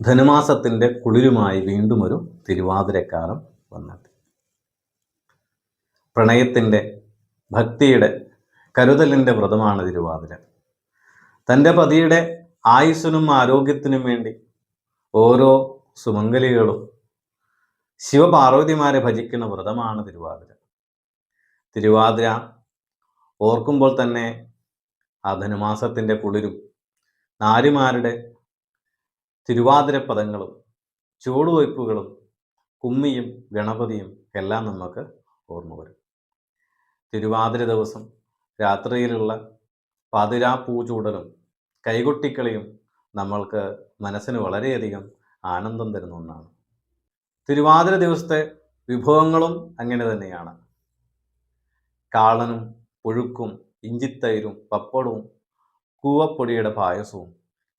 ധനുമാസത്തിന്റെ കുളിരുമായി വീണ്ടും ഒരു തിരുവാതിരക്കാലം വന്നെത്തി. പ്രണയത്തിന്റെ ഭക്തിയുടെ കരുതലിന്റെ വ്രതമാണ് തിരുവാതിര. തന്റെ പതിയുടെ ആയുസ്സിനും ആരോഗ്യത്തിനും വേണ്ടി ഓരോ സുമംഗലികളും ശിവപാർവതിമാരെ ഭജിക്കുന്ന വ്രതമാണ് തിരുവാതിര. തിരുവാതിര ഓർക്കുമ്പോൾ തന്നെ ആ ധനുമാസത്തിന്റെ കുളിരും നാരിമാരുടെ തിരുവാതിര പദങ്ങളും ചുവടുവയ്പ്പുകളും കുമ്മിയും ഗണപതിയും എല്ലാം നമുക്ക് ഓർമ്മ വരും. തിരുവാതിര ദിവസം രാത്രിയിലുള്ള പാതിരാ പൂചൂടലും കൈകൊട്ടിക്കളിയും നമ്മൾക്ക് മനസ്സിന് വളരെയധികം ആനന്ദം തരുന്ന ഒന്നാണ്. തിരുവാതിര ദിവസത്തെ വിഭവങ്ങളും അങ്ങനെ തന്നെയാണ്. കാളനും പുഴുക്കും ഇഞ്ചിത്തൈരും പപ്പടവും കൂവപ്പൊടിയുടെ പായസവും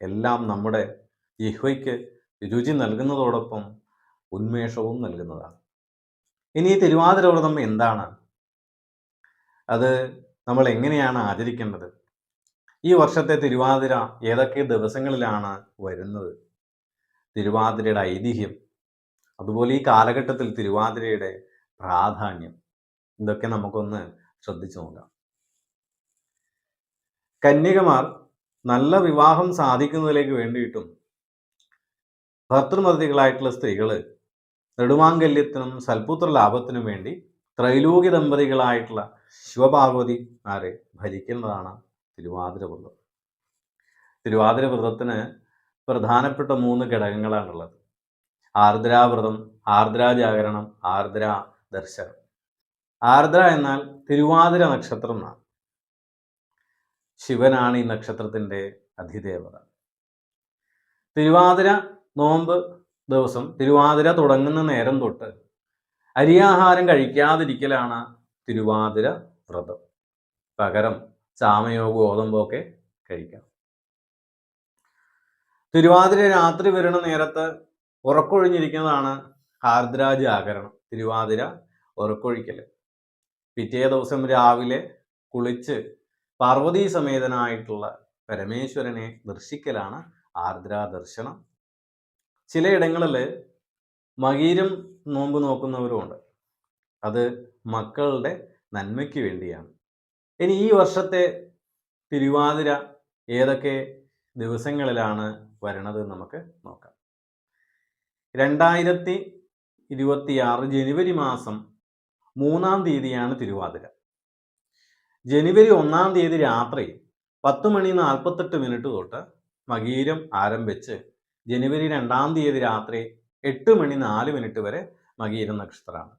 എല്ലാം നമ്മുടെ ജിഹ്വയ്ക്ക് രുചി നൽകുന്നതോടൊപ്പം ഉന്മേഷവും നൽകുന്നതാണ്. ഇനി ഈ തിരുവാതിര വ്രതം എന്താണ്? അത് നമ്മൾ എങ്ങനെയാണ് ആചരിക്കേണ്ടത്? ഈ വർഷത്തെ തിരുവാതിര ഏതൊക്കെ ദിവസങ്ങളിലാണ് വരുന്നത്? തിരുവാതിരയുടെ ഐതിഹ്യം അതുപോലെ ഈ കാലഘട്ടത്തിൽ തിരുവാതിരയുടെ പ്രാധാന്യം ഇതൊക്കെ നമുക്കൊന്ന് ശ്രദ്ധിച്ചു നോക്കാം. കന്യകമാർ നല്ല വിവാഹം സാധിക്കുന്നതിലേക്ക് വേണ്ടിയിട്ടും ഭർത്തൃമതികളായിട്ടുള്ള സ്ത്രീകൾ നെടുമാങ്കല്യത്തിനും സൽപുത്ര ലാഭത്തിനും വേണ്ടി ത്രൈലോക്യ ദമ്പതികളായിട്ടുള്ള ശിവപാർവതിമാരെ ഭരിക്കുന്നതാണ് തിരുവാതിര വ്രതം തിരുവാതിര വ്രതത്തിന് പ്രധാനപ്പെട്ട മൂന്ന് ഘടകങ്ങളാണുള്ളത്. ആർദ്രാവ്രതം ആർദ്രാ ജാഗരണം ആർദ്ര ദർശനം. ആർദ്ര എന്നാൽ തിരുവാതിര നക്ഷത്രം എന്നാണ് ശിവനാണ് ഈ നക്ഷത്രത്തിന്റെ അധിദേവത. തിരുവാതിര നോമ്പ് ദിവസം തിരുവാതിര തുടങ്ങുന്ന നേരം തൊട്ട് അരിയാഹാരം കഴിക്കാതിരിക്കലാണ് തിരുവാതിര വ്രതം. പകരം ചാമയോ ഗോതമ്പോ ഒക്കെ കഴിക്കാം. തിരുവാതിര രാത്രി വരുന്ന നേരത്ത് ഉറക്കൊഴിഞ്ഞിരിക്കുന്നതാണ് ആർദ്രാ ജാഗരണം തിരുവാതിര ഉറക്കൊഴിക്കൽ പിറ്റേ ദിവസം രാവിലെ കുളിച്ച് പാർവതീ സമേതനായിട്ടുള്ള പരമേശ്വരനെ ദർശിക്കലാണ് ആർദ്രാ ദർശനം ചിലയിടങ്ങളിൽ മകീരം നോമ്പ് നോക്കുന്നവരുമുണ്ട് അത് മക്കളുടെ നന്മയ്ക്ക് വേണ്ടിയാണ്. ഇനി ഈ വർഷത്തെ തിരുവാതിര ഏതൊക്കെ ദിവസങ്ങളിലാണ് വരണത് നമുക്ക് നോക്കാം. രണ്ടായിരത്തി ഇരുപത്തിയാറ് ജനുവരി മാസം മൂന്നാം തീയതിയാണ് തിരുവാതിര. ജനുവരി ഒന്നാം തീയതി രാത്രി പത്ത് മണി നാൽപ്പത്തെട്ട് മിനിറ്റ് തൊട്ട് മകീരം ആരംഭിച്ച് ജനുവരി രണ്ടാം തീയതി രാത്രി എട്ട് മണി നാല് മിനിറ്റ് വരെ മകീര നക്ഷത്രമാണ്.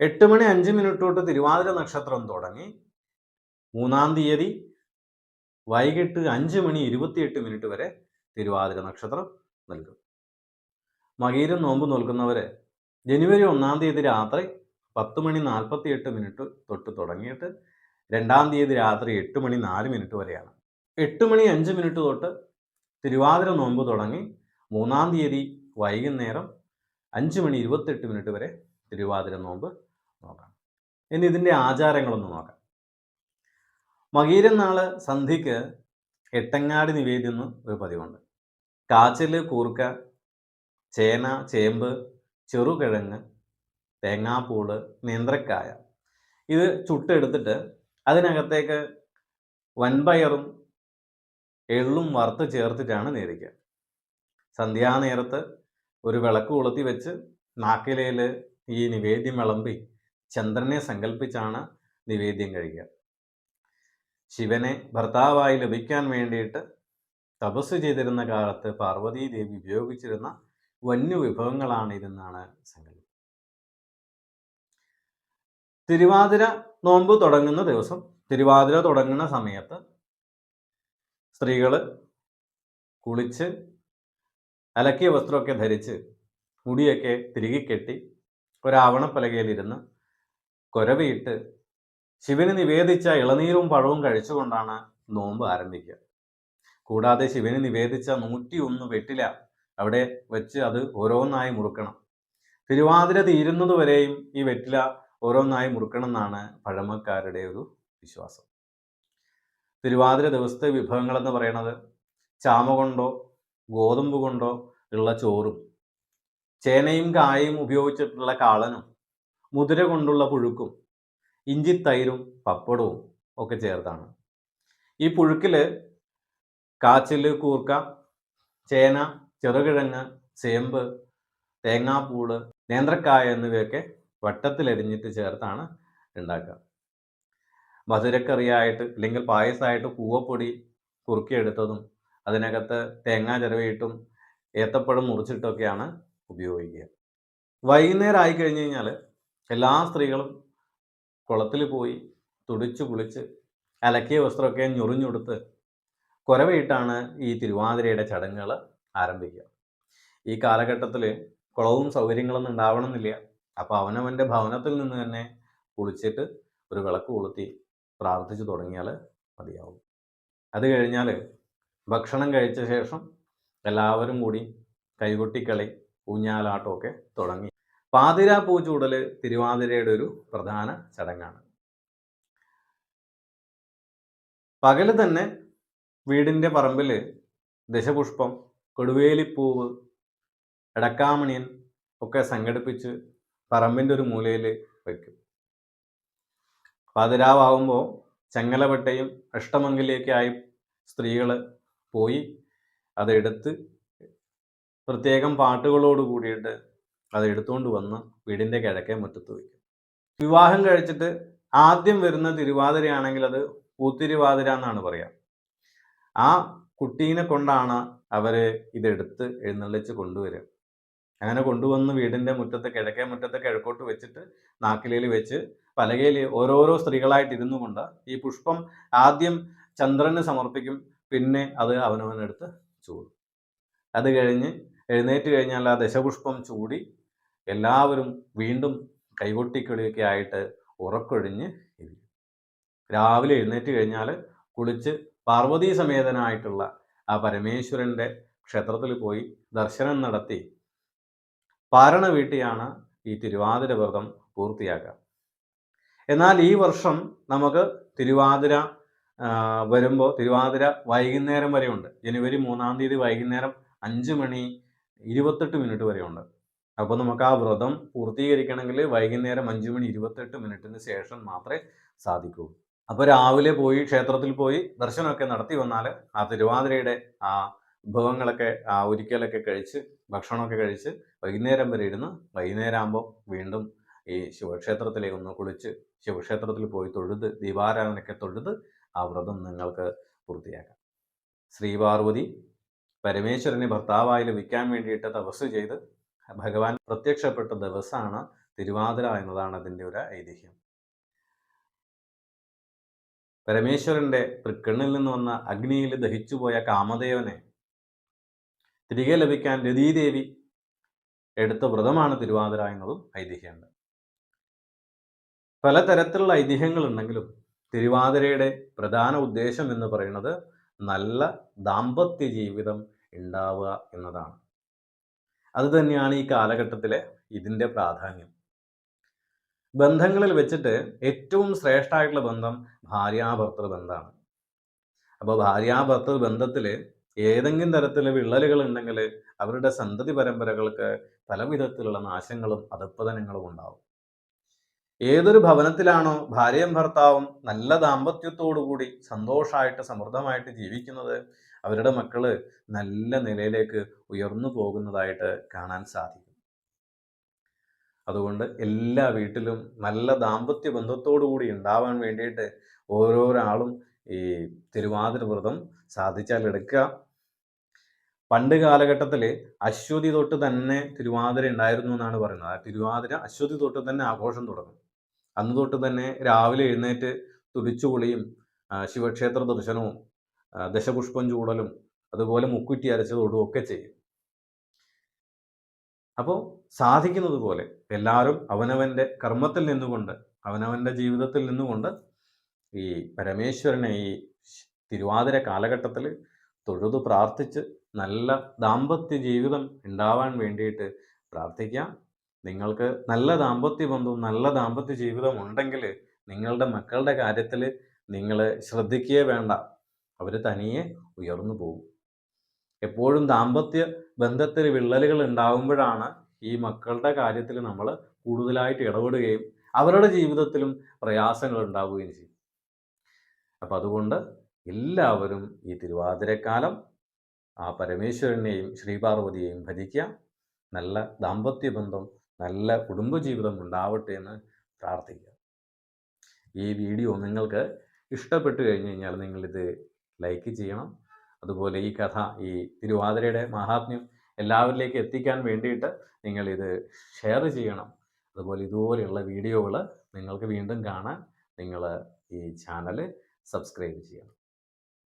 എട്ട് മണി അഞ്ച് മിനിറ്റ് തൊട്ട് തിരുവാതിര നക്ഷത്രം തുടങ്ങി. മൂന്നാം തീയതി വൈകിട്ട് അഞ്ച് മണി ഇരുപത്തിയെട്ട് മിനിറ്റ് വരെ തിരുവാതിര നക്ഷത്രം നൽകും. മകീരം നോമ്പ് നൽകുന്നവര് ജനുവരി ഒന്നാം തീയതി രാത്രി പത്ത് മണി നാൽപ്പത്തി എട്ട് മിനിറ്റ് തൊട്ട് തുടങ്ങിയിട്ട് രണ്ടാം തീയതി രാത്രി എട്ട് മണി നാല് മിനിറ്റ് വരെയാണ്. എട്ട് മണി അഞ്ച് മിനിറ്റ് തൊട്ട് തിരുവാതിര നോമ്പ് തുടങ്ങി മൂന്നാം തീയതി വൈകുന്നേരം അഞ്ച് മണി ഇരുപത്തെട്ട് മിനിറ്റ് വരെ തിരുവാതിര നോമ്പ് നോക്കാം. ഇനി ഇതിന്റെ ആചാരങ്ങളൊന്ന് നോക്കാം. മകീരൻ നാൾ സന്ധിക്ക് എട്ടങ്ങാടി നിവേദ്യം ഒരു പതിവുണ്ട്. കാച്ചിൽ കൂർക്ക ചേന ചേമ്പ് ചെറുകിഴങ്ങ് തേങ്ങാപ്പൂൾ നേന്ത്രക്കായ. ഇത് ചുട്ടെടുത്തിട്ട് അതിനകത്തേക്ക് വൻപയറും എള്ളും വറുത്ത് ചേർത്തിട്ടാണ് നേദിക്കുക സന്ധ്യാനേരത്ത് ഒരു വിളക്ക് കൊളുത്തി വെച്ച് നാക്കിലയിൽ ഈ നിവേദ്യം വിളമ്പി ചന്ദ്രനെ സങ്കല്പിച്ചാണ് നിവേദ്യം കഴിക്കുക ശിവനെ ഭർത്താവായി ലഭിക്കാൻ വേണ്ടിയിട്ട് തപസ് ചെയ്തിരുന്ന കാലത്ത് പാർവതീ ദേവി ഉപയോഗിച്ചിരുന്ന വന്യ വിഭവങ്ങളാണ് ഇതെന്നാണ് സങ്കല്പം. തിരുവാതിര നോമ്പ് തുടങ്ങുന്ന ദിവസം തിരുവാതിര തുടങ്ങുന്ന സമയത്ത് സ്ത്രീകൾ കുളിച്ച് അലക്കിയ വസ്ത്രമൊക്കെ ധരിച്ച് മുടിയൊക്കെ തിരികെ കെട്ടി ഒരാവണപ്പലകയിലിരുന്ന് കൊരവിയിട്ട് ശിവന് നിവേദിച്ച ഇളനീരും പഴവും കഴിച്ചുകൊണ്ടാണ് നോമ്പ് ആരംഭിക്കുക. കൂടാതെ ശിവന് നിവേദിച്ച നൂറ്റിയൊന്ന് വെട്ടില അവിടെ വെച്ച് അത് ഓരോന്നായി മുറുക്കണം. തിരുവാതിര തീരുന്നതുവരെയും ഈ വെറ്റില ഓരോന്നായി മുറുക്കണം എന്നാണ് പഴമക്കാരുടെ ഒരു വിശ്വാസം. തിരുവാതിര ദിവസത്തെ വിഭവങ്ങൾ എന്ന് പറയുന്നത് ചാമ കൊണ്ടോ ഗോതമ്പ് കൊണ്ടോ ഉള്ള ചോറും ചേനയും കായയും ഉപയോഗിച്ചിട്ടുള്ള കാളനും മുതിര കൊണ്ടുള്ള പുഴുക്കും ഇഞ്ചിത്തൈരും പപ്പടവും ഒക്കെ ചേർത്താണ്. ഈ പുഴുക്കിൽ കാച്ചിൽ കൂർക്ക ചേന ചെറുകിഴങ്ങ് ചേമ്പ് തേങ്ങാപ്പൂൾ നേന്ത്രക്കായ എന്നിവയൊക്കെ വട്ടത്തിലരിഞ്ഞിട്ട് ചേർത്താണ് ഉണ്ടാക്കുക. മധുരക്കറിയായിട്ട് അല്ലെങ്കിൽ പായസമായിട്ട് കൂവപ്പൊടി കുറുക്കിയെടുത്തതും അതിനകത്ത് തേങ്ങ ചിരവിയിട്ടും ഏത്തപ്പഴം മുറിച്ചിട്ടൊക്കെയാണ് ഉപയോഗിക്കുക. വൈകുന്നേരം ആയി കഴിഞ്ഞ് കഴിഞ്ഞാൽ എല്ലാ സ്ത്രീകളും കുളത്തിൽ പോയി തുടിച്ച് കുളിച്ച് അലക്കിയ വസ്ത്രമൊക്കെ ഞൊറിഞ്ഞൊടുത്ത് കുരവയിട്ടാണ് ഈ തിരുവാതിരയുടെ ചടങ്ങുകൾ ആരംഭിക്കുക. ഈ കാലഘട്ടത്തിൽ കുളവും സൗകര്യങ്ങളൊന്നും ഉണ്ടാവണമെന്നില്ല. അപ്പോൾ അവനവന്റെ ഭവനത്തിൽ നിന്ന് തന്നെ കുളിച്ചിട്ട് ഒരു വിളക്ക് കൊളുത്തി പ്രാർത്ഥിച്ചു തുടങ്ങിയാൽ മതിയാവും. അത് കഴിഞ്ഞാൽ ഭക്ഷണം കഴിച്ച ശേഷം എല്ലാവരും കൂടി കൈകൊട്ടിക്കളി ഊഞ്ഞാലാട്ടമൊക്കെ തുടങ്ങി. പാതിര പൂ ചൂടൽ തിരുവാതിരയുടെ ഒരു പ്രധാന ചടങ്ങാണ്. പകൽ തന്നെ വീടിന്റെ പറമ്പിൽ ദശപുഷ്പം കൊടുവേലിപ്പൂവ് എടക്കാമണിയൻ ഒക്കെ സംഘടിപ്പിച്ച് പറമ്പിന്റെ ഒരു മൂലയിൽ വയ്ക്കും പാതിരാവാകുമ്പോൾ ചങ്ങലവട്ടയും അഷ്ടമംഗലിയൊക്കെയായി സ്ത്രീകൾ പോയി അതെടുത്ത് പ്രത്യേകം പാട്ടുകളോട് കൂടിയിട്ട് അത് എടുത്തുകൊണ്ട് വന്ന് വീടിന്റെ കിഴക്കേ മുറ്റത്ത് വയ്ക്കും വിവാഹം കഴിച്ചിട്ട് ആദ്യം വരുന്ന തിരുവാതിരയാണെങ്കിൽ അത് പൂത്തിരുവാതിര എന്നാണ് പറയുക ആ കുട്ടീനെ കൊണ്ടാണ് അവർ ഇതെടുത്ത് എഴുന്നള്ളിച്ച് കൊണ്ടുവരിക അങ്ങനെ കൊണ്ടുവന്ന് വീടിന്റെ മുറ്റത്ത് കിഴക്കേ മുറ്റത്ത് കിഴക്കോട്ട് വെച്ചിട്ട് നാക്കിലയിൽ വെച്ച് പലകയിൽ ഓരോരോ സ്ത്രീകളായിട്ട് ഇരുന്നു കൊണ്ട് ഈ പുഷ്പം ആദ്യം ചന്ദ്രന് സമർപ്പിക്കും പിന്നെ അത് അവനവനെടുത്ത് ചൂടും. അത് കഴിഞ്ഞ് എഴുന്നേറ്റ് കഴിഞ്ഞാൽ ആ ദശപുഷ്പം ചൂടി എല്ലാവരും വീണ്ടും കൈകൊട്ടിക്കളിയൊക്കെ ആയിട്ട് ഉറക്കൊഴിഞ്ഞ് ഇരിക്കും. രാവിലെ എഴുന്നേറ്റ് കഴിഞ്ഞാൽ കുളിച്ച് പാർവതീ സമേതനായിട്ടുള്ള ആ പരമേശ്വരന്റെ ക്ഷേത്രത്തിൽ പോയി ദർശനം നടത്തി പാരണ വീട്ടിയാണ് ഈ തിരുവാതിര വ്രതം പൂർത്തിയാക്കുക. എന്നാൽ ഈ വർഷം നമുക്ക് തിരുവാതിര വരുമ്പോൾ തിരുവാതിര വൈകുന്നേരം വരെയുണ്ട്. ജനുവരി മൂന്നാം തീയതി വൈകുന്നേരം അഞ്ച് മണി ഇരുപത്തെട്ട് മിനിറ്റ് വരെയുണ്ട്. അപ്പോൾ നമുക്ക് ആ വ്രതം പൂർത്തീകരിക്കണമെങ്കിൽ വൈകുന്നേരം അഞ്ച് മണി ഇരുപത്തെട്ട് മിനിറ്റിന് ശേഷം മാത്രമേ സാധിക്കൂ. അപ്പോൾ രാവിലെ പോയി ക്ഷേത്രത്തിൽ പോയി ദർശനമൊക്കെ നടത്തി വന്നാൽ ആ തിരുവാതിരയുടെ ആ വിഭവങ്ങളൊക്കെ ആ ഒരിക്കലൊക്കെ കഴിച്ച് ഭക്ഷണമൊക്കെ കഴിച്ച് വൈകുന്നേരം വരെ ഇരുന്ന് വൈകുന്നേരം ആകുമ്പോൾ വീണ്ടും ഈ ശിവക്ഷേത്രത്തിലേക്ക് ഒന്ന് കുളിച്ച് ശിവക്ഷേത്രത്തിൽ പോയി തൊഴുത് ദീപാരാധനയൊക്കെ തൊഴുത് ആ വ്രതം നിങ്ങൾക്ക് പൂർത്തിയാക്കാം. ശ്രീപാർവതി പരമേശ്വരനെ ഭർത്താവായി ലഭിക്കാൻ വേണ്ടിയിട്ട് തപസ് ചെയ്ത് ഭഗവാൻ പ്രത്യക്ഷപ്പെട്ട ദിവസമാണ് തിരുവാതിര എന്നതാണ് അതിന്റെ ഒരു ഐതിഹ്യം. പരമേശ്വരന്റെ തൃക്കണ്ണിൽ നിന്ന് വന്ന അഗ്നിയിൽ ദഹിച്ചുപോയ കാമദേവനെ തിരികെ ലഭിക്കാൻ രതീദേവി എടുത്ത വ്രതമാണ് തിരുവാതിര എന്നതും ഐതിഹ്യമുണ്ട്. പലതരത്തിലുള്ള ഐതിഹ്യങ്ങളുണ്ടെങ്കിലും തിരുവാതിരയുടെ പ്രധാന ഉദ്ദേശം എന്ന് പറയുന്നത് നല്ല ദാമ്പത്യ ജീവിതം ഉണ്ടാവുക എന്നതാണ്. അതുതന്നെയാണ് ഈ കാലഘട്ടത്തിലെ ഇതിന്റെ പ്രാധാന്യം. ബന്ധങ്ങളിൽ വെച്ചിട്ട് ഏറ്റവും ശ്രേഷ്ഠമായിട്ടുള്ള ബന്ധം ഭാര്യാഭർത്തൃ ബന്ധമാണ്. അപ്പോൾ ഭാര്യാഭർത്തൃ ബന്ധത്തിൽ ഏതെങ്കിലും തരത്തിൽ വിള്ളലുകൾ ഉണ്ടെങ്കിൽ അവരുടെ സന്തതി പരമ്പരകൾക്ക് പല വിധത്തിലുള്ള നാശങ്ങളും അധപ്പതനങ്ങളും ഉണ്ടാവും. ഏതൊരു ഭവനത്തിലാണോ ഭാര്യയും ഭർത്താവും നല്ല ദാമ്പത്യത്തോടുകൂടി സന്തോഷമായിട്ട് സമൃദ്ധമായിട്ട് ജീവിക്കുന്നത് അവരുടെ മക്കൾ നല്ല നിലയിലേക്ക് ഉയർന്നു പോകുന്നതായിട്ട് കാണാൻ സാധിക്കും. അതുകൊണ്ട് എല്ലാ വീട്ടിലും നല്ല ദാമ്പത്യ ബന്ധത്തോടു കൂടി ഉണ്ടാവാൻ വേണ്ടിയിട്ട് ഓരോരാളും ഈ തിരുവാതിര വ്രതം സാധിച്ചാൽ എടുക്കുക. പണ്ട് കാലഘട്ടത്തിൽ അശ്വതി തൊട്ട് തന്നെ തിരുവാതിര ഉണ്ടായിരുന്നു എന്നാണ് പറയുന്നത്. ആ തിരുവാതിര അശ്വതി തൊട്ട് തന്നെ ആഘോഷം തുടങ്ങും. അന്ന് തൊട്ട് തന്നെ രാവിലെ എഴുന്നേറ്റ് തുടിച്ചുപൊളിയും ശിവക്ഷേത്ര ദർശനവും ദശപുഷ്പം ചൂടലും അതുപോലെ മുക്കുറ്റി അരച്ചതോടും ഒക്കെ ചെയ്യും. അപ്പോൾ സാധിക്കുന്നത് പോലെ എല്ലാവരും അവനവന്റെ കർമ്മത്തിൽ നിന്നുകൊണ്ട് അവനവന്റെ ജീവിതത്തിൽ നിന്നുകൊണ്ട് ഈ പരമേശ്വരനെ ഈ തിരുവാതിര കാലഘട്ടത്തിൽ തൊഴുതു പ്രാർത്ഥിച്ച് നല്ല ദാമ്പത്യ ജീവിതം ഉണ്ടാവാൻ വേണ്ടിയിട്ട് പ്രാർത്ഥിക്കാം. നിങ്ങൾക്ക് നല്ല ദാമ്പത്യ ബന്ധവും നല്ല ദാമ്പത്യ ജീവിതവും ഉണ്ടെങ്കിൽ നിങ്ങളുടെ മക്കളുടെ കാര്യത്തിൽ നിങ്ങൾ ശ്രദ്ധിക്കുകയേ വേണ്ട. അവർ തനിയെ ഉയർന്നു പോകും. എപ്പോഴും ദാമ്പത്യ ബന്ധത്തിൽ വിള്ളലുകൾ ഉണ്ടാകുമ്പോഴാണ് ഈ മക്കളുടെ കാര്യത്തിൽ നമ്മൾ കൂടുതലായിട്ട് ഇടപെടുകയും അവരുടെ ജീവിതത്തിലും പ്രയാസങ്ങൾ ഉണ്ടാവുകയും ചെയ്യും. അപ്പം അതുകൊണ്ട് എല്ലാവരും ഈ തിരുവാതിരക്കാലം ആ പരമേശ്വരനെയും ശ്രീപാർവതിയെയും ഭജിക്കുക. നല്ല ദാമ്പത്യ ബന്ധം നല്ല കുടുംബജീവിതം ഉണ്ടാവട്ടെ എന്ന് പ്രാർത്ഥിക്കുക. ഈ വീഡിയോ നിങ്ങൾക്ക് ഇഷ്ടപ്പെട്ടു കഴിഞ്ഞ് കഴിഞ്ഞാൽ നിങ്ങളിത് ലൈക്ക് ചെയ്യണം. അതുപോലെ ഈ കഥ ഈ തിരുവാതിരയുടെ മഹാത്മ്യം എല്ലാവരിലേക്ക് എത്തിക്കാൻ വേണ്ടിയിട്ട് നിങ്ങളിത് ഷെയർ ചെയ്യണം. അതുപോലെ ഇതുപോലെയുള്ള വീഡിയോകൾ നിങ്ങൾക്ക് വീണ്ടും കാണാൻ നിങ്ങൾ ഈ ചാനൽ സബ്സ്ക്രൈബ് ചെയ്യണം.